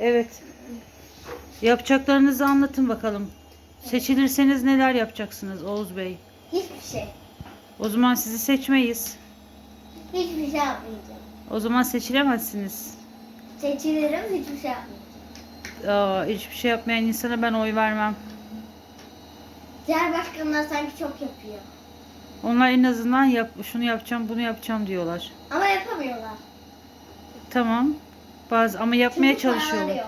Evet. Yapacaklarınızı anlatın bakalım. Seçilirseniz neler yapacaksınız Oğuz Bey? Hiçbir şey. O zaman sizi seçmeyiz. Hiçbir şey yapmayacağım. O zaman seçilemezsiniz. Seçilirim hiçbir şey yapmayacağım. Aa, hiçbir şey yapmayan insana ben oy vermem. Diğer başkanlar sanki çok yapıyor. Onlar en azından yap, şunu yapacağım, bunu yapacağım diyorlar. Ama yapamıyorlar. Tamam. Bazı ama yapmaya Çünkü çalışıyorlar.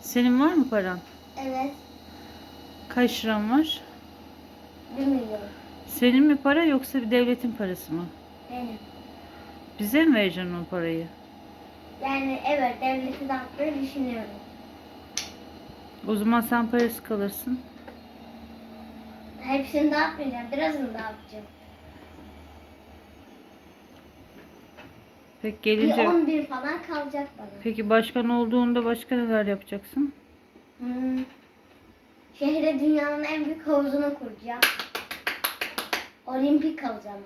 Senin var mı paran? Evet. Kaç liran var? Bir milyon. Senin mi para yoksa bir devletin parası mı? Benim. Bize mi vereceksin o parayı? Yani evet devleti dağıtmayı düşünüyorum. O zaman sen parası kalırsın. Hepsini dağıtmayacağım. Birazını dağıtacağım. Peki Bir gelince 10 bin falan kalacak bana. Peki başkan olduğunda başka neler yapacaksın? Hmm. Şehre dünyanın en büyük havuzunu kuracağım. Olimpik havuz ama.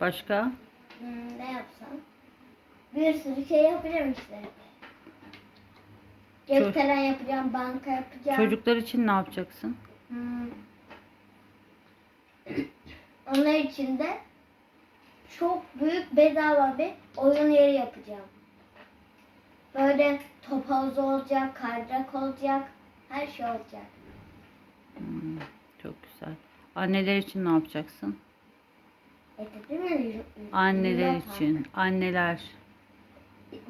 Başka? Hmm, ne yapsam? Bir sürü şey yapacağım işte. Gökdelen yapacağım, banka yapacağım. Çocuklar için ne yapacaksın? Hmm. Onlar için de çok büyük bedava bir oyun yeri yapacağım. Böyle top havuzu olacak, kaydırak olacak, her şey olacak. Hmm, çok güzel. Anneler için ne yapacaksın? E ya, Luna Anneler Park. için. Anneler.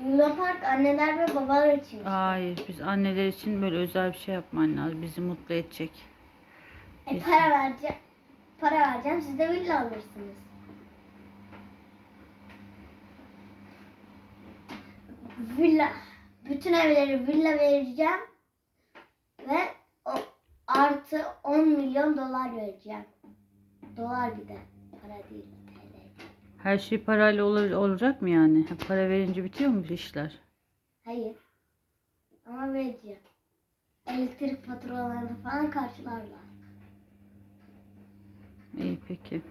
Luna Park anneler ve babalar için. işte. Hayır, biz anneler için böyle özel bir şey yapman lazım. Bizi mutlu edecek. E, para vereceğim. Para vereceğim, siz de villa alırsınız. Villa, bütün evleri villa vereceğim ve o, artı 10 milyon dolar vereceğim. Dolar bir de, para değil. TL. Her şey parayla olur, olacak mı yani? Para verince bitiyor mu işler? Hayır. Ama vereceğim. Elektrik faturalarını falan karşılarlar. İyi peki.